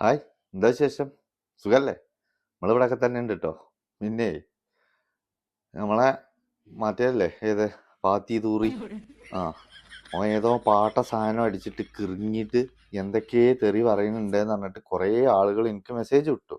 Hi എന്താ വിശേഷം? സുഖല്ലേ? നമ്മളിവിടെയൊക്കെ തന്നെ ഉണ്ട് കേട്ടോ പിന്നെ നമ്മളെ മറ്റേല്ലേ ഏത് പാത്തി തൂറി? ആ ഓ ഏതോ പാട്ട സാധനം അടിച്ചിട്ട് കിറിഞ്ഞിട്ട് എന്തൊക്കെ തെറി പറയുന്നുണ്ടെന്ന് പറഞ്ഞിട്ട് കുറേ ആളുകൾ എനിക്ക് മെസ്സേജ് വിട്ടു.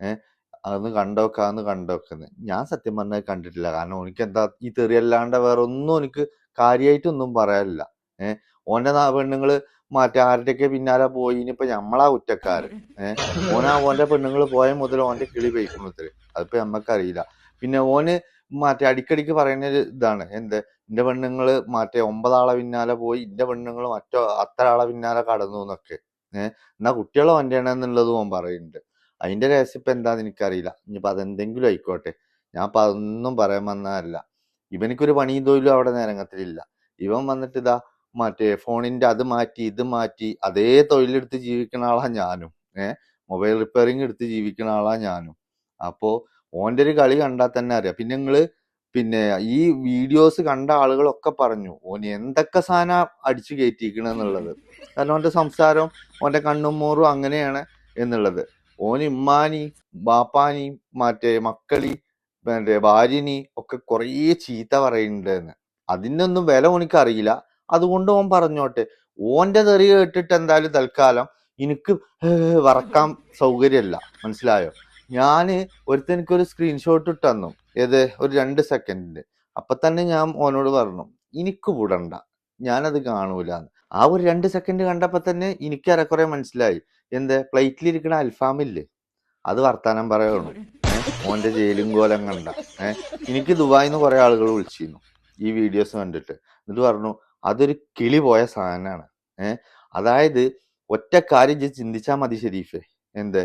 ഏഹ് അതൊന്ന് കണ്ടോക്കാന്ന് കണ്ടോക്കെന്ന്. ഞാൻ സത്യം പറഞ്ഞത് കണ്ടിട്ടില്ല. കാരണം എനിക്ക് എന്താ ഈ തെറിയല്ലാണ്ട് വേറെ ഒന്നും എനിക്ക് കാര്യമായിട്ടൊന്നും പറയാനില്ല. ഏഹ് ഓന്റെ പെണ്ണുങ്ങൾ മറ്റേ ആരുടെയൊക്കെ പിന്നാലെ പോയി ഇനിയിപ്പോ ഞമ്മളാ കുറ്റക്കാര്. ഏഹ് ഓനാ ഓന്റെ പെണ്ണുങ്ങൾ പോയ മുതൽ ഓന്റെ കിളി പോയിക്കുന്നത്ര അതിപ്പോ നമ്മക്കറിയില്ല പിന്നെ ഓന് മറ്റേ അടിക്കടിക്ക് പറയുന്ന ഒരു ഇതാണ്. എന്ത്? എന്റെ പെണ്ണുങ്ങൾ മറ്റേ ഒമ്പതാളെ പിന്നാലെ പോയി എന്റെ പെണ്ണുങ്ങൾ മറ്റോ അത്ര ആളെ പിന്നാലെ കടന്നു എന്നൊക്കെ. ഏഹ് എന്നാ കുട്ടികളെ വണ്ടിയാണെന്നുള്ളത് ഓൻ പറയുന്നുണ്ട് അതിന്റെ രഹസ്യം ഇപ്പൊ എന്താന്ന് എനിക്കറിയില്ല. ഇനിയിപ്പോ അതെന്തെങ്കിലും ആയിക്കോട്ടെ. ഞാൻ അതൊന്നും പറയാൻ വന്നതല്ല. ഇവനിക്കൊരു പണിയും തൊഴിലും അവിടെ നേരങ്ങത്തിലില്ല. ഇവൻ വന്നിട്ട് ഇതാ മറ്റേ ഫോണിന്റെ അത് മാറ്റി ഇത് മാറ്റി അതേ തൊഴിലെടുത്ത് ജീവിക്കുന്ന ആളാ ഞാനും. ഏഹ് മൊബൈൽ റിപ്പയറിംഗ് എടുത്ത് ജീവിക്കുന്ന ആളാ ഞാനും. അപ്പോ ഓന്റെ ഒരു കളി കണ്ടാൽ തന്നെ അറിയാം. പിന്നെ നിങ്ങൾ പിന്നെ ഈ വീഡിയോസ് കണ്ട ആളുകളൊക്കെ പറഞ്ഞു ഓന് എന്തൊക്കെ സാധനം അടിച്ചു കയറ്റിയിരിക്കണെന്നുള്ളത് കാരണം ഓന്റെ സംസാരം ഓന്റെ കണ്ണും മോറും അങ്ങനെയാണ് എന്നുള്ളത്. ഓൻ ഇമ്മാനി ബാപ്പാനി മറ്റേ മക്കളി മറ്റേ ഭാര്യനി ഒക്കെ കുറേ ചീത്ത പറയുന്നുണ്ടെന്ന് അതിനൊന്നും വില ഓനിക്ക് അറിയില്ല അതുകൊണ്ട് ഓൻ പറഞ്ഞോട്ടെ. ഓന്റെ തെറി കേട്ടിട്ട് എന്തായാലും തൽക്കാലം എനിക്ക് വറക്കാൻ സൗകര്യമല്ല. മനസ്സിലായോ? ഞാൻ ഒരുത്തനിക്കൊരു സ്ക്രീൻഷോട്ട് ഇട്ട് തന്നു. ഏത്? ഒരു രണ്ട് സെക്കൻഡിന്റെ അപ്പൊ തന്നെ ഞാൻ ഓനോട് പറഞ്ഞു എനിക്ക് വിടണ്ട. ഞാനത് കാണൂല ആ ഒരു രണ്ട് സെക്കൻഡ് കണ്ടപ്പോ തന്നെ എനിക്ക് ഏറെക്കുറെ മനസ്സിലായി. എന്ത്? പ്ലേറ്റിലിരിക്കണ അൽഫാമില്ലേ അത് വർത്താനം പറയണു ഓന്റെ ജയിലും കോലം കണ്ട. ഏഹ് എനിക്ക് ദുബായിന്ന് കുറെ ആളുകൾ വിളിച്ചിരുന്നു ഈ വീഡിയോസ് കണ്ടിട്ട്. എന്നിട്ട് പറഞ്ഞു അതൊരു കിളി പോയ സാധനമാണ്. ഏഹ് അതായത് ഒറ്റ കാര്യം ചിന്തിച്ചാൽ ചിന്തിച്ചാ മതി ഷെരീഫെ എന്ത്?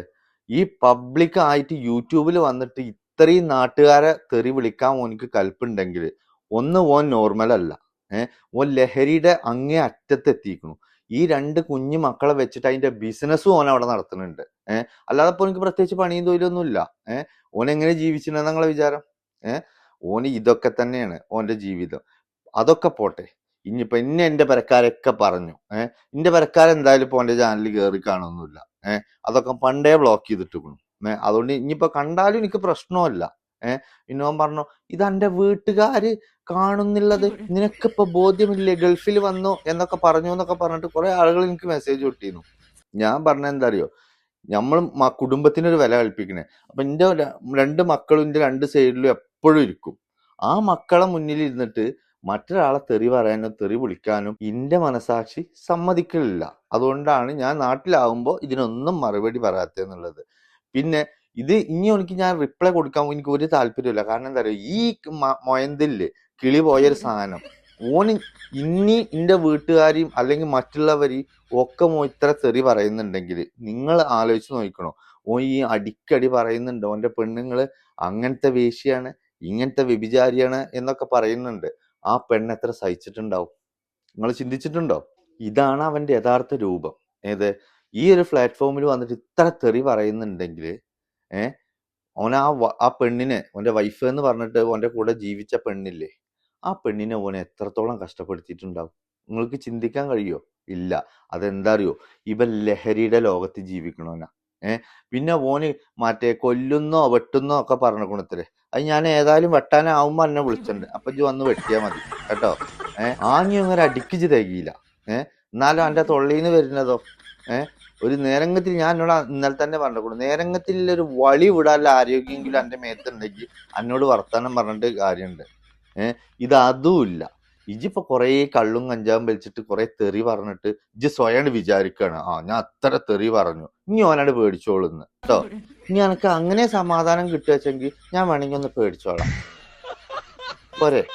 ഈ പബ്ലിക് ആയിട്ട് യൂട്യൂബിൽ വന്നിട്ട് ഇത്രയും നാട്ടുകാരെ തെറി വിളിക്കാൻ ഓനിക്ക് കൽപ്പുണ്ടെങ്കിൽ ഒന്ന് ഓൻ നോർമൽ അല്ല. ഏഹ് ഓൻ ലഹരിയുടെ അങ്ങേ അറ്റത്ത് എത്തിക്കുന്നു ഈ രണ്ട് കുഞ്ഞു മക്കളെ വെച്ചിട്ട് അതിന്റെ ബിസിനസ്സും ഓൻ അവിടെ നടത്തുന്നുണ്ട്. ഏഹ് അല്ലാതെ ഇപ്പൊ എനിക്ക് പ്രത്യേകിച്ച് പണിയും തൊഴിലൊന്നും ഇല്ല. ഏഹ് ഓൻ എങ്ങനെ ജീവിച്ചിട്ടുണ്ടെന്ന് നിങ്ങളെ വിചാരം? ഏഹ് ഓന് ഇതൊക്കെ തന്നെയാണ് ഓന്റെ ജീവിതം. അതൊക്കെ പോട്ടെ. ഇനിയിപ്പോ എന്നെ എന്റെ പരക്കാരൊക്കെ പറഞ്ഞു. ഏഹ് എന്റെ പെരക്കാരൻ എന്തായാലും ഇപ്പോൾ എന്റെ ചാനലിൽ കയറി കാണുന്നില്ല ഏഹ് അതൊക്കെ പണ്ടേ ബ്ലോക്ക് ചെയ്തിട്ടുള്ളൂ. ഏഹ് അതുകൊണ്ട് ഇനിയിപ്പോൾ കണ്ടാലും എനിക്ക് പ്രശ്നമല്ല ഏഹ് ഇന്നോ പറഞ്ഞു ഇത് എന്റെ വീട്ടുകാര് കാണുന്നുള്ളത്. നിനക്കിപ്പോ ബോധ്യമില്ലേ? ഗൾഫിൽ വന്നു എന്നൊക്കെ പറഞ്ഞു എന്നൊക്കെ പറഞ്ഞിട്ട് കുറെ ആളുകൾ എനിക്ക് മെസ്സേജ് കിട്ടിയിരുന്നു ഞാൻ പറഞ്ഞ എന്താ അറിയോ നമ്മൾ കുടുംബത്തിനൊരു വില കൽപ്പിക്കണേ. അപ്പൊ എന്റെ രണ്ട് മക്കളും എന്റെ രണ്ട് സൈഡിലും എപ്പോഴും ഇരിക്കും. ആ മക്കളെ മുന്നിൽ ഇരുന്നിട്ട് മറ്റൊരാളെ തെറി പറയാനോ തെറി വിളിക്കാനും എന്റെ മനസാക്ഷി സമ്മതിക്കലില്ല. അതുകൊണ്ടാണ് ഞാൻ നാട്ടിലാവുമ്പോൾ ഇതിനൊന്നും മറുപടി പറയാത്തെന്നുള്ളത് പിന്നെ ഇത് ഇനി എനിക്ക് ഞാൻ റിപ്ലൈ കൊടുക്കാൻ എനിക്ക് ഒരു താല്പര്യമില്ല കാരണം എന്താ പറയുക ഈ മൊയന്തിൽ കിളി പോയൊരു സാധനം. ഓന് ഇനി എന്റെ വീട്ടുകാരെയും അല്ലെങ്കിൽ മറ്റുള്ളവരെയും ഒക്കെ ഇത്ര തെറി പറയുന്നുണ്ടെങ്കിൽ നിങ്ങൾ ആലോചിച്ച് നോക്കണോ. ഓ ഈ അടിക്കടി പറയുന്നുണ്ട്. ഓന്റെ പെണ്ണുങ്ങൾ അങ്ങനത്തെ വേശിയാണ് ഇങ്ങനത്തെ വ്യഭിചാരിയാണ് എന്നൊക്കെ പറയുന്നുണ്ട്. ആ പെണ്ണ് എത്ര സഹിച്ചിട്ടുണ്ടാവും? നിങ്ങൾ ചിന്തിച്ചിട്ടുണ്ടോ? ഇതാണ് അവന്റെ യഥാർത്ഥ രൂപം. ഏത്? ഈ ഒരു പ്ലാറ്റ്ഫോമിൽ വന്നിട്ട് ഇത്ര തെറി പറയുന്നുണ്ടെങ്കിൽ ഏഹ് അവൻ ആ ആ പെണ്ണിനെ അവന്റെ വൈഫ് എന്ന് പറഞ്ഞിട്ട് അവന്റെ കൂടെ ജീവിച്ച പെണ്ണില്ലേ ആ പെണ്ണിനെ ഓൻ എത്രത്തോളം കഷ്ടപ്പെടുത്തിയിട്ടുണ്ടാവും? നിങ്ങൾക്ക് ചിന്തിക്കാൻ കഴിയോ? ഇല്ല. അതെന്താ അറിയോ? ഇവൻ ലഹരിയുടെ ലോകത്ത് ജീവിക്കണോനാ ഏഹ് പിന്നെ ഓന് മറ്റേ കൊല്ലുന്നോ വെട്ടുന്നോ ഒക്കെ പറഞ്ഞ ഗുണത്തിൽ അത് ഞാൻ ഏതായാലും വെട്ടാനാവുമ്പോ എന്നെ വിളിച്ചിട്ടുണ്ട്. അപ്പൊ ഇജ്ജ് വന്ന് വെട്ടിയാ മതി. കേട്ടോ? ഏഹ് ആഞ്ഞു അങ്ങനെ അടിക്കിച്ച് തികയില്ല. ഏഹ് എന്നാലും എന്റെ തൊള്ളിന്ന് വരുന്നതോ? ഏഹ് ഒരു നേരംഗത്തിൽ ഞാൻ എന്നോട് ഇന്നലെ തന്നെ പറഞ്ഞു നേരംഗത്തിൽ ഒരു വളി വിടാനുള്ള ആരോഗ്യമെങ്കിലും എന്റെ മേത്തുണ്ടെങ്കിൽ എന്നോട് വർത്താനം പറഞ്ഞിട്ട് കാര്യമുണ്ട്. ഏഹ് ഇത് അതുമില്ല ഇജിപ്പോ കൊറേ കള്ളും കഞ്ചാവും വലിച്ചിട്ട് കുറെ തെറി പറഞ്ഞിട്ട് ഇജ് സ്വയം വിചാരിക്കാണ്. ആ ഞാൻ അത്ര തെറി പറഞ്ഞു. ഇനി ഓനാട് പേടിച്ചോളുന്ന് കേട്ടോ ഇനി എനക്ക് അങ്ങനെ സമാധാനം കിട്ടുവെച്ചെങ്കിൽ ഞാൻ വേണമെങ്കിൽ ഒന്ന് പേടിച്ചോളാം. പോരെ.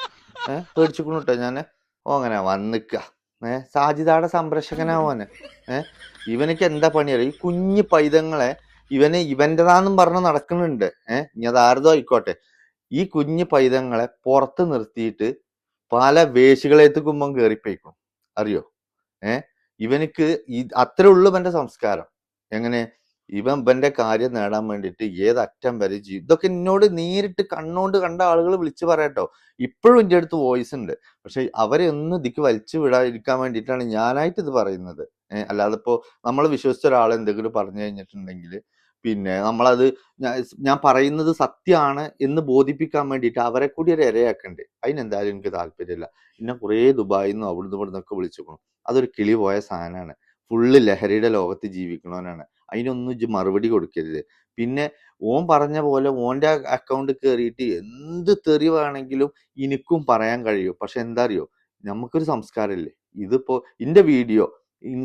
ഏഹ് പേടിച്ചിക്കണു കേട്ടോ ഞാൻ. ഓ അങ്ങനെ വന്നിക്ക. ഏഹ് സാജിദാടെ സംരക്ഷകനാ ഓന്. ഏഹ് ഇവനക്ക് എന്താ പണിയറിയ? ഈ കുഞ്ഞു പൈതങ്ങളെ ഇവന് ഇവന്റേതാന്നും പറഞ്ഞ് നടക്കുന്നുണ്ട്. ഏഹ് ഇനി അതാരതോ ആയിക്കോട്ടെ. ഈ കുഞ്ഞു പൈതങ്ങളെ പുറത്ത് നിർത്തിയിട്ട് പല വേശികളേത്തുക്കുമ്പം കയറിപ്പോയിക്കും അറിയോ? ഏ? ഇവനിക്ക് ഈ അത്രേ സംസ്കാരം. എങ്ങനെ? ഇവൻ ഇവന്റെ കാര്യം നേടാൻ വേണ്ടിയിട്ട് ഏത് അറ്റം വരെ ജീവി ഇതൊക്കെ എന്നോട് നേരിട്ട് കണ്ണോണ്ട് കണ്ട ആളുകൾ വിളിച്ചു പറയട്ടോ. ഇപ്പോഴും എന്റെ അടുത്ത് വോയിസ് ഉണ്ട് പക്ഷെ അവരെ ഒന്നും ഇതിക്ക് വലിച്ചു വിടാതിരിക്കാൻ വേണ്ടിയിട്ടാണ് ഞാനായിട്ട് ഇത് പറയുന്നത്. അല്ലാതെ ഇപ്പോ നമ്മൾ വിശ്വസിച്ച ഒരാൾ എന്തെങ്കിലും പറഞ്ഞു കഴിഞ്ഞിട്ടുണ്ടെങ്കിൽ പിന്നെ നമ്മളത് ഞാൻ പറയുന്നത് സത്യമാണ് എന്ന് ബോധിപ്പിക്കാൻ വേണ്ടിയിട്ട് അവരെ കൂടി ഒരു ഇരയാക്കണ്ടേ. അതിനെന്തായാലും എനിക്ക് താല്പര്യമില്ല. പിന്നെ കുറേ ദുബായിൽ നിന്നും ഇവിടെ നിന്നൊക്കെ വിളിച്ചു അതൊരു കിളി പോയ സാധനമാണ്. ഫുള്ള് ലഹരിയുടെ ലോകത്ത് ജീവിക്കണവനാണ് അതിനൊന്നും മറുപടി കൊടുക്കരുത്. പിന്നെ ഓൻ പറഞ്ഞ പോലെ ഓന്റെ അക്കൗണ്ട് കയറിയിട്ട് എന്ത് തെറി വേണമെങ്കിലും എനിക്കും പറയാൻ കഴിയും. പക്ഷെ എന്താ അറിയോ? നമുക്കൊരു സംസ്കാരമില്ലേ? ഇതിപ്പോ ഇന്റെ വീഡിയോ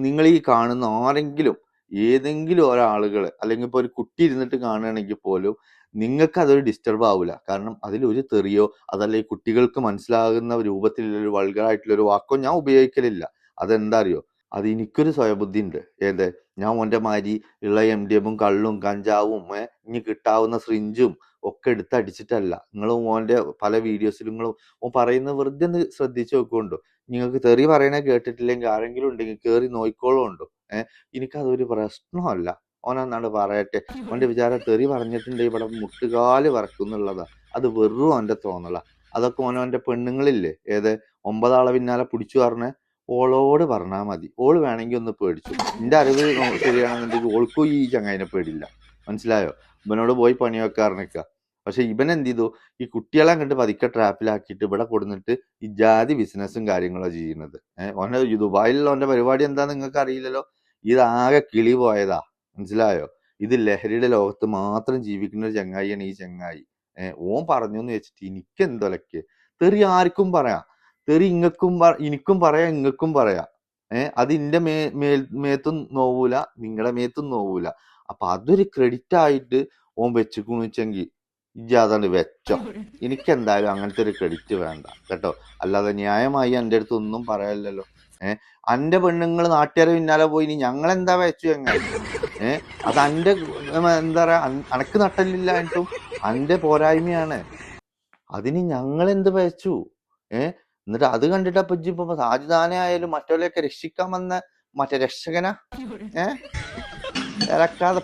നിങ്ങൾ ഈ കാണുന്ന ആരെങ്കിലും ഏതെങ്കിലും ഒരാളുകൾ അല്ലെങ്കിൽ ഇപ്പൊ ഒരു കുട്ടി ഇരുന്നിട്ട് കാണുകയാണെങ്കിൽ പോലും നിങ്ങൾക്ക് അതൊരു ഡിസ്റ്റർബ് ആവില്ല കാരണം അതിൽ ഒരു തെറിയോ അതല്ല ഈ കുട്ടികൾക്ക് മനസ്സിലാകുന്ന രൂപത്തിലുള്ള ഒരു വൾഗറായിട്ടുള്ള ഒരു വാക്കോ ഞാൻ ഉപയോഗിക്കലില്ല. അതെന്താ അറിയോ അത് എനിക്കൊരു സ്വയബുദ്ധി ഉണ്ട്. ഏത്? ഞാൻ ഓന്റെ മാതിരി ഉള്ള എം ഡി എമ്മും കള്ളും കഞ്ചാവും ഇനി കിട്ടാവുന്ന സ്രിഞ്ചും ഒക്കെ എടുത്ത് അടിച്ചിട്ടല്ല. നിങ്ങൾ ഓന്റെ പല വീഡിയോസിലും നിങ്ങൾ ഓൻ പറയുന്ന വെറുതെ ഒന്ന് ശ്രദ്ധിച്ചു നോക്കുകൊണ്ടു. നിങ്ങൾക്ക് തെറി പറയണേ കേട്ടിട്ടില്ലെങ്കിൽ ആരെങ്കിലും ഉണ്ടെങ്കിൽ കേറി നോയിക്കോളുണ്ടോ ഏഹ് എനിക്കതൊരു പ്രശ്നമല്ല. ഓനെന്നാണ് പറയട്ടെ. ഓന്റെ വിചാരം തെറി പറഞ്ഞിട്ടുണ്ട് ഇവിടെ മുട്ടുകാൽ വറക്കുന്നുള്ളതാ. അത് വെറും ഓന്റെ തോന്നല. അതൊക്കെ ഓനോന്റെ പെണ്ണുങ്ങളില്ലേ? ഏത്? ഒമ്പതാളെ പിന്നാലെ പിടിച്ചു പറഞ്ഞ ഓളോട് പറഞ്ഞാൽ മതി. ഓൾ വേണമെങ്കിൽ ഒന്ന് പേടിച്ചു. എന്റെ അറിവ് ശരിയാണെന്നുണ്ടെങ്കിൽ ഓൾക്കും ഈ ചങ്ങായിനെ പേടില്ല മനസ്സിലായോ? ഇവനോട് പോയി പണി വെക്കാറിനിക്ക പക്ഷെ ഇവൻ എന്ത് ചെയ്തു? ഈ കുട്ടികളെ കണ്ട് പതുക്കെ ട്രാപ്പിലാക്കിയിട്ട് ഇവിടെ കൊടുന്നിട്ട് ഈ ജാതി ബിസിനസ്സും കാര്യങ്ങളോ ചെയ്യുന്നത്. ഏഹ് ഓന്റെ ദുബായിലുള്ള ഓന്റെ പരിപാടി എന്താ നിങ്ങൾക്ക് അറിയില്ലല്ലോ ഇതാകെ കിളി പോയതാ മനസ്സിലായോ? ഇത് ലഹരിയുടെ ലോകത്ത് മാത്രം ജീവിക്കുന്ന ഒരു ചങ്ങായിയാണ് ഈ ചങ്ങായി. ഓൻ പറഞ്ഞു എന്ന് വെച്ചിട്ട് എനിക്ക് എന്തൊലക്ക് തെറി ആർക്കും പറയാം. തെറി ഇങ്ങക്കും എനിക്കും പറയാം ഇങ്ങക്കും പറയാം. ഏഹ് അത് ഇന്റെ മേ മേൽ മേത്തും നോവൂല നിങ്ങളുടെ മേത്തും നോവൂല. അപ്പൊ അതൊരു ക്രെഡിറ്റ് ആയിട്ട് ഓൻ വെച്ചിക്കണു വെച്ചെങ്കിൽ ഇജ്ജ് വെച്ചോ. എനിക്ക് എന്തായാലും അങ്ങനത്തെ ഒരു ക്രെഡിറ്റ് വേണ്ട. കേട്ടോ? അല്ലാതെ ന്യായമായി എന്റെ അടുത്ത് ഒന്നും പറയാനില്ലല്ലോ ഏഹ് അന്റെ പെണ്ണുങ്ങൾ നാട്ടുകാരെ പിന്നാലെ പോയി ഇനി ഞങ്ങൾ എന്താ വെച്ചു എങ്ങനെ ഏഹ് അത് അന്റെ എന്താ പറയാ അനക്ക് അനക്ക് നട്ടലില്ലായിട്ടും അന്റെ പോരായ്മയാണ്. അതിന് ഞങ്ങൾ എന്ത് വെച്ചു? ഏഹ് എന്നിട്ട് അത് കണ്ടിട്ട് അപ്പൊ ഇപ്പൊ സാജിദാനെ ആയാലും മറ്റവരെയൊക്കെ രക്ഷിക്കാൻ വന്ന മറ്റേ രക്ഷകനാ? ഏഹ് ഇറക്കാതെ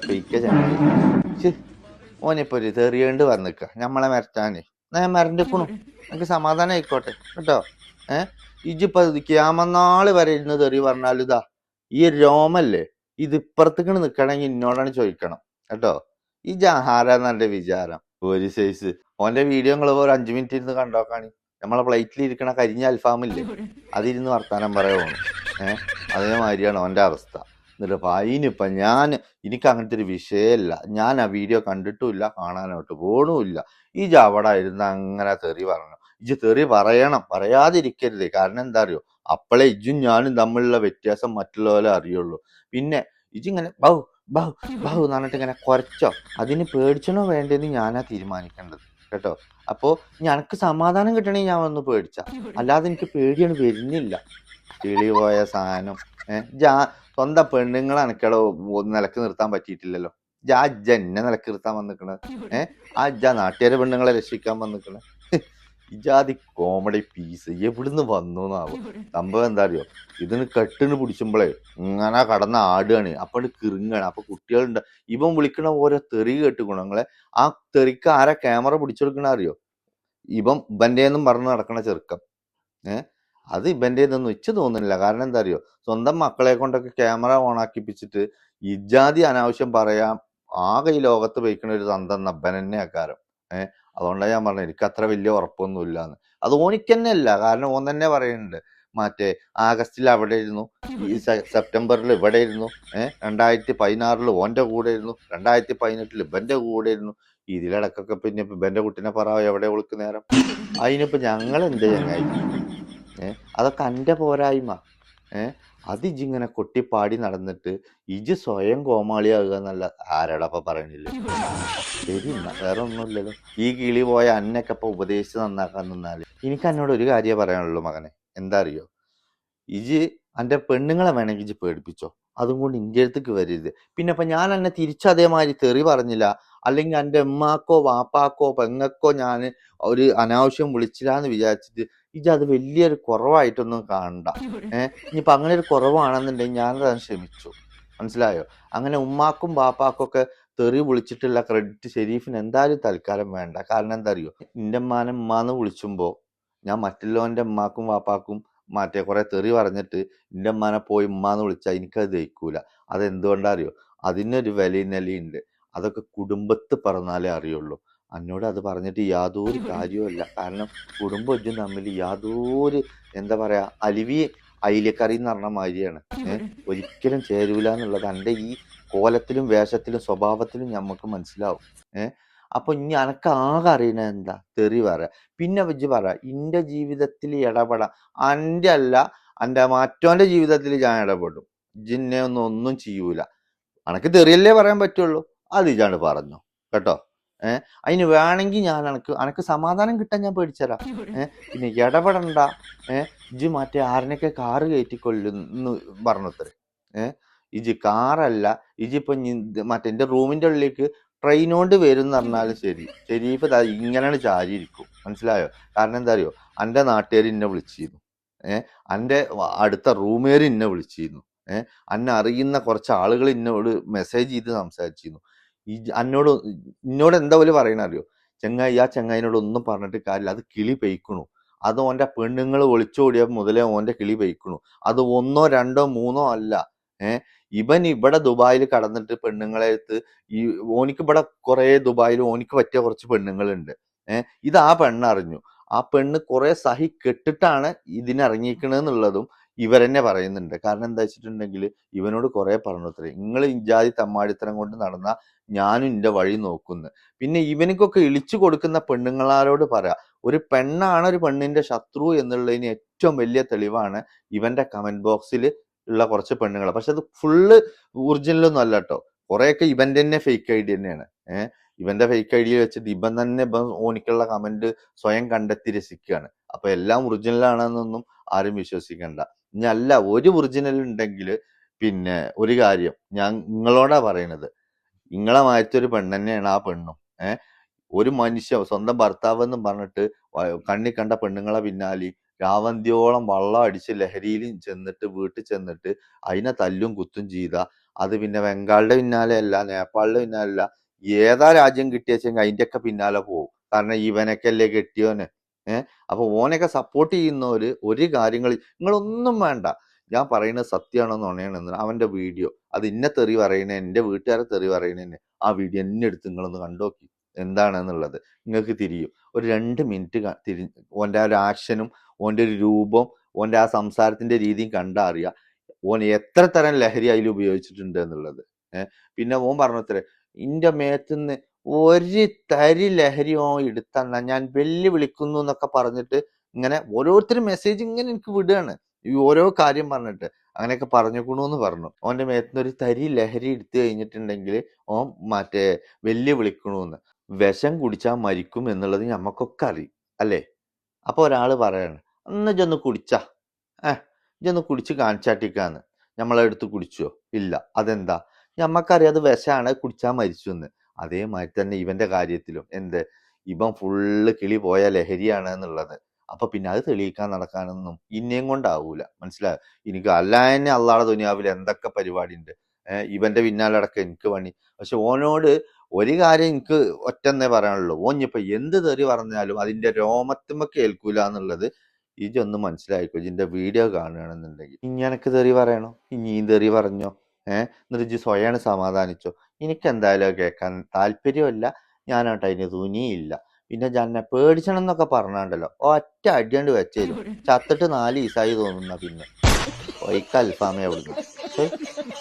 ഓനിപ്പോ ഒരു തെറിയേണ്ട് വന്നിക്ക. നമ്മളെ മരത്താനേ. ഞാൻ മരണ്ടിക്കണു എനിക്ക് സമാധാനം ആയിക്കോട്ടെ കേട്ടോ? ഏഹ് ഇജിപ്പോ ക്യാമനാൾ വരെ ഇരുന്ന് തെറി പറഞ്ഞാൽ ഇതാ ഈ രോമല്ലേ ഇത് ഇപ്പുറത്തേക്ക് നിക്കണമെങ്കിൽ എന്നോടാണ് ചോദിക്കണം കേട്ടോ? ഈ ജഹാരാന്ന് എന്റെ വിചാരം ഒരു സൈസ് ഓന്റെ വീഡിയോ നിങ്ങൾ ഒരു അഞ്ചു മിനിറ്റ് ഇരുന്ന് കണ്ടോക്കാണി. നമ്മളെ പ്ലേറ്റിൽ ഇരിക്കണ കരിഞ്ഞ അൽഫാമില്ലേ അതിരുന്ന് വർത്താനം പറയുവാണ് ഏഹ് അതേമാതിരിയാണ് ഓന്റെ അവസ്ഥ. എന്നിട്ട് അതിനിപ്പം ഞാൻ എനിക്ക് അങ്ങനത്തെ ഒരു വിഷയമല്ല ഞാൻ ആ വീഡിയോ കണ്ടിട്ടുമില്ല കാണാനോട്ട് പോണുമില്ല ഈ അവിടെ ഇരുന്ന് അങ്ങനെ തെറി പറഞ്ഞു. ഇജ്ജ് തെറി പറയണം. പറയാതിരിക്കരുത്. കാരണം എന്താ അറിയോ അപ്പോഴേ ഇജ്ജും ഞാനും തമ്മിലുള്ള വ്യത്യാസം മറ്റുള്ളവരെ അറിയുള്ളൂ. പിന്നെ ഇജിങ്ങനെ ബൗ ബൗ ബൗ എന്ന് പറഞ്ഞിട്ട് ഇങ്ങനെ കുറച്ചോ അതിന് പേടിച്ചണോ വേണ്ടതെന്ന് ഞാനാ തീരുമാനിക്കേണ്ടത്. കേട്ടോ? അപ്പോ ഞനക്ക് സമാധാനം കിട്ടണേ ഞാൻ ഒന്ന് പേടിച്ച. അല്ലാതെ എനിക്ക് പേടിയാണ് വരുന്നില്ല. കിളി പോയ സാധനം. ജാ സ്വന്തം പെണ്ണുങ്ങളെ അനക്കടോ നിലയ്ക്ക് നിർത്താൻ പറ്റിയിട്ടില്ലല്ലോ. ജാ എന്നെ നിലയ്ക്ക് നിർത്താൻ വന്നിക്കണത് ഏഹ് ആ ജാ നാട്ടുകാരെ പെണ്ണുങ്ങളെ രക്ഷിക്കാൻ വന്നിക്കണത് ഇജാതി കോമഡി പീസ് എവിടുന്ന് വന്നു എന്നാവും സംഭവം എന്താ അറിയോ ഇതിന് കെട്ടിന് പിടിച്ചുമ്പോഴേ ഇങ്ങനെ കടന്ന ആടുകയാണ്. അപ്പൊ കിറുങ്ങാണ്. അപ്പൊ കുട്ടികളുണ്ട്. ഇവൻ വിളിക്കണ ഓരോ തെറി കേട്ട് ഗുണങ്ങളെ. ആ തെറിക്ക് ആരാ ക്യാമറ പിടിച്ചെടുക്കണ അറിയോ? ഇവൻ ഇവന്റേന്നും പറഞ്ഞ് നടക്കണ ചെറുക്കം ഏഹ് അത് ഇവന്റേതൊന്നും ഇച്ച് തോന്നുന്നില്ല. കാരണം എന്താ അറിയോ സ്വന്തം മക്കളെ കൊണ്ടൊക്കെ ക്യാമറ ഓൺ ആക്കിപ്പിച്ചിട്ട് ഇജാതി അനാവശ്യം പറയാം. ആകെ ഈ ലോകത്ത് വയ്ക്കണ ഒരു തന്തം നബ്ബൻ തന്നെ അക്കാരം ഏഹ് അതുകൊണ്ടാണ് ഞാൻ പറഞ്ഞത് എനിക്ക് അത്ര വലിയ ഉറപ്പൊന്നുമില്ല എന്ന് അത് ഓനിക്ക് തന്നെ അല്ല കാരണം ഓൻ തന്നെ പറയുന്നുണ്ട് മറ്റേ ആഗസ്റ്റിൽ അവിടെ ഇരുന്നു ഈ സെപ്റ്റംബറിൽ ഇവിടെ ഇരുന്നു ഏഹ് രണ്ടായിരത്തി പതിനാറിൽ ഓന്റെ കൂടെ ഇരുന്നു രണ്ടായിരത്തി പതിനെട്ടിൽ ഇവന്റെ കൂടെ ഇരുന്നു. ഇതിലിടക്കൊക്കെ പിന്നെ ഇവന്റെ കുട്ടിനെ പറ എവിടെ ഒളിക്ക് നേരം? അതിനിപ്പോൾ ഞങ്ങൾ എന്ത് ചങ്ങായി? ഏഹ് അതൊക്കെ എന്റെ പോരായ്മ. ഏഹ് അത് ഇജിങ്ങനെ കൊട്ടിപ്പാടി നടന്നിട്ട് ഇജ് സ്വയം കോമാളിയാകുക എന്നല്ല ആരാടപ്പ പറയണില്ല ശരി വേറെ ഒന്നുമില്ലല്ലോ. ഈ കിളി പോയ അന്നൊക്കെ ഇപ്പൊ ഉപദേശിച്ച് നന്നാക്കാൻ നിന്നാൽ. എനിക്ക് എന്നോട് ഒരു കാര്യമേ പറയാനുള്ളൂ മകനെ. എന്താ അറിയോ? ഇജ് അന്റെ പെണ്ണുങ്ങളെ വേണമെങ്കിൽ ഇജ് പേടിപ്പിച്ചോ. അതും കൊണ്ട് ഇന്റെ അടുത്തേക്ക് വരരുത്. പിന്നെ ഇപ്പൊ ഞാൻ എന്നെ തിരിച്ചു അതേമാതിരി തെറി പറഞ്ഞില്ല. അല്ലെങ്കിൽ എന്റെ ഉമ്മാക്കോ വാപ്പാക്കോ പെങ്ങക്കോ ഞാൻ ഒരു അനാവശ്യം വിളിച്ചില്ല എന്ന് വിചാരിച്ചിട്ട് ഇജ് അത് വലിയൊരു കുറവായിട്ടൊന്നും കാണണ്ട. ഏഹ് ഇനിയിപ്പൊ അങ്ങനെ ഒരു കുറവാണെന്നുണ്ടെങ്കിൽ ഞാനത് ക്ഷമിച്ചു. മനസ്സിലായോ? അങ്ങനെ ഉമ്മാക്കും ബാപ്പാക്കും ഒക്കെ തെറി വിളിച്ചിട്ടുള്ള ക്രെഡിറ്റ് ഷെരീഫിന് എന്തായാലും തൽക്കാലം വേണ്ട. കാരണം എന്താ അറിയോ എന്റെ ഉമ്മാനെ ഉമ്മാന്ന് വിളിച്ചുമ്പോൾ ഞാൻ മറ്റുള്ളവന്റെ ഉമ്മാക്കും വാപ്പാക്കും മറ്റേ കുറെ തെറി പറഞ്ഞിട്ട് എന്റെ ഉമ്മാനെ പോയി ഉമ്മാന്ന് വിളിച്ചാൽ എനിക്കത് ദഹിക്കൂല. അതെന്തുകൊണ്ടാ അറിയോ? അതിനൊരു വിലയും നിലയുണ്ട് അതൊക്കെ കുടുംബത്ത് പറഞ്ഞാലേ അറിയുള്ളൂ. എന്നോട് അത് പറഞ്ഞിട്ട് യാതൊരു കാര്യവുമല്ല. കാരണം കുടുംബം തമ്മിൽ യാതൊരു എന്താ പറയാ അലിവി അയിലക്കറി എന്ന് പറഞ്ഞ മാതിരിയാണ്. ഏഹ് ഒരിക്കലും ചേരൂല എന്നുള്ളത്. എന്റെ ഈ കോലത്തിലും വേഷത്തിലും സ്വഭാവത്തിലും നമുക്ക് മനസ്സിലാവും. ഏഹ് അപ്പൊ ഇനി അനക്ക് ആകെ അറിയണ എന്താ? തെറി പറ പിന്നെ വെച്ച് പറ ഇന്റെ ജീവിതത്തിൽ ഇടപെടാം എന്റെ അല്ല എന്റെ മാറ്റോന്റെ ജീവിതത്തിൽ ഞാൻ ഇടപെടും. ജിന്നെ ഒന്നും ഒന്നും ചെയ്യൂല. അനക്ക് തെറിയല്ലേ പറയാൻ പറ്റുള്ളൂ? അത് ഇജാണ്ട് പറഞ്ഞു. കേട്ടോ? ഏഹ് അതിന് വേണമെങ്കിൽ ഞാൻ അനക്ക് അനക്ക് സമാധാനം കിട്ടാൻ ഞാൻ പേടിച്ചരാം. ഏഹ് പിന്നെ ഇടപെടണ്ട. ഏഹ് ഇജ് മറ്റേ ആരനൊക്കെ കാറ് കയറ്റിക്കൊള്ളുന്നു പറഞ്ഞത്രേ. ഏഹ് ഇജ് കാറല്ല. ഇജിപ്പൊ മറ്റേ എന്റെ റൂമിന്റെ ഉള്ളിലേക്ക് ട്രെയിൻ കൊണ്ട് വരും എന്ന് പറഞ്ഞാലും ശരി. ഇപ്പൊ ഇങ്ങനെയാണ് ചാരിയിരിക്കും. മനസ്സിലായോ? കാരണം എന്താ അറിയോ എന്റെ നാട്ടുകാർ എന്നെ വിളിച്ചിരുന്നു. ഏഹ് എന്റെ അടുത്ത റൂമുകാർ എന്നെ വിളിച്ചിരുന്നു. ഏഹ് അന്നെ അറിയുന്ന കുറച്ച് ആളുകൾ എന്നോട് മെസ്സേജ് ചെയ്ത് സംസാരിച്ചിരുന്നു. ഈ അന്നോട് എന്നോട് എന്താ പോലെ പറയണ അറിയോ ചെങ്ങായി ആ ചെങ്ങായിനോട് ഒന്നും പറഞ്ഞിട്ട് കാര്യമില്ല അത് കിളി പെയ്ക്കണു. അത് ഓന്റെ പെണ്ണുങ്ങൾ ഒളിച്ചോടിയ മുതലേ ഓന്റെ കിളി പെയ്ക്കണു. അത് ഒന്നോ രണ്ടോ മൂന്നോ അല്ല. ഏഹ് ഇവൻ ഇവിടെ ദുബായിൽ കടന്നിട്ട് പെണ്ണുങ്ങളെ എടുത്ത് ഈ ഓനിക്ക് ഇവിടെ കുറേ ദുബായിൽ ഓനിക്ക് പറ്റിയ കുറച്ച് പെണ്ണുങ്ങളുണ്ട്. ഏഹ് ഇത് ആ പെണ്ണറിഞ്ഞു ആ പെണ്ണ് കുറെ സഹി കെട്ടിട്ടാണ് ഇതിനിറങ്ങിക്കണെന്നുള്ളതും ഇവരെന്നെ പറയുന്നുണ്ട്. കാരണം എന്താ വെച്ചിട്ടുണ്ടെങ്കിൽ ഇവനോട് കുറെ പറഞ്ഞു അത്രേ നിങ്ങൾ ഇജാതി തമ്മാടിത്തരം കൊണ്ട് നടന്ന ഞാനും എന്റെ വഴി നോക്കുന്നു. പിന്നെ ഇവനിക്കൊക്കെ ഇളിച്ചു കൊടുക്കുന്ന പെണ്ണുങ്ങളാരോട് പറയാം ഒരു പെണ്ണാണ് ഒരു പെണ്ണിന്റെ ശത്രു എന്നുള്ളതിന് ഏറ്റവും വലിയ തെളിവാണ് ഇവന്റെ കമന്റ് ബോക്സിൽ ഉള്ള കുറച്ച് പെണ്ണുങ്ങൾ പക്ഷെ അത് ഫുള്ള് ഒറിജിനലൊന്നും അല്ല കേട്ടോ കുറെയൊക്കെ ഇവന്റെ തന്നെ ഫേക്ക് ഐ ഡി തന്നെയാണ്. ഏഹ് ഇവന്റെ ഫേക്ക് ഐ ഡി വെച്ചിട്ട് ഇവൻ തന്നെ ഓനിക്കുള്ള കമന്റ് സ്വയം കണ്ടെത്തി രസിക്കുകയാണ്. അപ്പൊ എല്ലാം ഒറിജിനൽ ആണെന്നൊന്നും ആരും വിശ്വസിക്കണ്ട. ഇനി അല്ല ഒരു ഒറിജിനൽ ഉണ്ടെങ്കിൽ പിന്നെ ഒരു കാര്യം ഞാൻ നിങ്ങളോടാ പറയണത്. നിങ്ങളെ മാറ്റൊരു പെണ്ണന്നെയാണ് ആ പെണ്ണും. ഏഹ് ഒരു മനുഷ്യ സ്വന്തം ഭർത്താവ് എന്ന് പറഞ്ഞിട്ട് കണ്ണി കണ്ട പെണ്ണുങ്ങളെ പിന്നാലെ രാവന്തിയോളം വള്ളം അടിച്ച് ലഹരിയിൽ ചെന്നിട്ട് വീട്ടിൽ ചെന്നിട്ട് അതിനെ തല്ലും കുത്തും ചെയ്ത. അത് പിന്നെ ബംഗാളിന്റെ പിന്നാലെ അല്ല നേപ്പാളിന്റെ പിന്നാലെ അല്ല. ഏതാ രാജ്യം കിട്ടിയച്ചെങ്കിൽ അതിന്റെയൊക്കെ പിന്നാലെ പോകും കാരണം ഇവനൊക്കെ അല്ലേ കെട്ടിയോന്. ഏഹ് അപ്പൊ ഓനൊക്കെ സപ്പോർട്ട് ചെയ്യുന്നവര് ഒരു കാര്യങ്ങൾ നിങ്ങളൊന്നും വേണ്ട. ഞാൻ പറയുന്നത് സത്യമാണോ നുണയാണെന്ന് അവന്റെ വീഡിയോ. അത് ഇന്നെ തെറി പറയണേ എന്റെ വീട്ടുകാരെ തെറി പറയണേ ആ വീഡിയോ എന്നെ എടുത്ത് നിങ്ങളൊന്ന് കണ്ടോക്കി എന്താണെന്നുള്ളത് നിങ്ങൾക്ക് തിരിയും. ഒരു രണ്ട് മിനിറ്റ് തിരി ഓന്റെ ആ ഒരു ആക്ഷനും ഓന്റെ ഒരു രൂപം ഓന്റെ ആ സംസാരത്തിന്റെ രീതിയും കണ്ടാൽ അറിയാം ഓൻ എത്ര തരം ലഹരി അതിൽ ഉപയോഗിച്ചിട്ടുണ്ട് എന്നുള്ളത്. പിന്നെ ഓൻ പറഞ്ഞത്രേ ഇന്റെ മേത്തുനിന്ന് ഒരു തരി ലഹരി ഓൻ എടുത്തന്ന ഞാൻ വെല്ലു വിളിക്കുന്നു എന്നൊക്കെ പറഞ്ഞിട്ട് ഇങ്ങനെ ഓരോരുത്തരും മെസ്സേജ് ഇങ്ങനെ എനിക്ക് വിടുകയാണ് ഈ ഓരോ കാര്യം പറഞ്ഞിട്ട്. അങ്ങനെയൊക്കെ എന്ന് പറഞ്ഞു. ഓന്റെ മേത്തുനിന്ന് ഒരു തരി ലഹരി എടുത്തു കഴിഞ്ഞിട്ടുണ്ടെങ്കിൽ ഓൻ മറ്റേ വെല്ലു വിളിക്കണമെന്ന് വിഷം കുടിച്ചാൽ മരിക്കും എന്നുള്ളത് നമുക്കൊക്കെ അറിയും അല്ലേ? അപ്പോൾ ഒരാൾ പറയാണ് അന്ന് ഇജൊന്ന് കുടിച്ചാ. ഏഹ് ഇജൊന്ന് കുടിച്ച് കാണിച്ചാട്ടിക്കാന്ന്. നമ്മളെടുത്ത് കുടിച്ചോ? ഇല്ല. അതെന്താ? ഞമ്മക്കറിയാം അത് വിഷമാണ് കുടിച്ചാൽ മരിച്ചു എന്ന് അതേമാതിരി തന്നെ ഇവന്റെ കാര്യത്തിലും എന്ത്? ഇവൻ ഫുള്ള് കിളി പോയ ലഹരിയാണ് എന്നുള്ളത്. അപ്പൊ പിന്നെ അത് തെളിയിക്കാൻ നടക്കാനൊന്നും ഇന്നേം കൊണ്ടാവൂല. മനസ്സിലായോ എനിക്ക് അല്ലാതെ അള്ളാടെ ദുനിയാവിൽ എന്തൊക്കെ പരിപാടി ഉണ്ട് ഇവന്റെ പിന്നാലടക്കം എനിക്ക് പണി. പക്ഷെ ഓനോട് ഒരു കാര്യം എനിക്ക് ഒറ്റന്നേ പറയാനുള്ളൂ. ഓഞ്ഞിപ്പോ എന്ത് തെറി പറഞ്ഞാലും അതിന്റെ രോമത്തുമ്പൊക്കെ ഏൽക്കൂല എന്നുള്ളത് ഇജൊന്ന് മനസ്സിലായിക്കോ. ഇതിന്റെ വീഡിയോ കാണുകയാണെന്നുണ്ടെങ്കിൽ. ഇനി എനക്ക് തെറി പറയണോ? ഇനിയും തെറി പറഞ്ഞോ? ഏഹ് എന്നിട്ട് ഇജ്ജ് സ്വയാണ് സമാധാനിച്ചോ? എനിക്ക് എന്തായാലും കേൾക്കാൻ താല്പര്യമല്ല. ഞാനായിട്ട് അതിന് തുനിയില്ല. പിന്നെ ജന്നെ പേടിച്ചണം എന്നൊക്കെ പറഞ്ഞാണ്ടല്ലോ. ഒറ്റ അടിയണ്ട് വെച്ചേരും ചത്തിട്ട് നാല് ഈസായി തോന്നുന്ന പിന്നെ. ഒയ്ക്ക് അൽഫാമേ അവിടുന്ന്.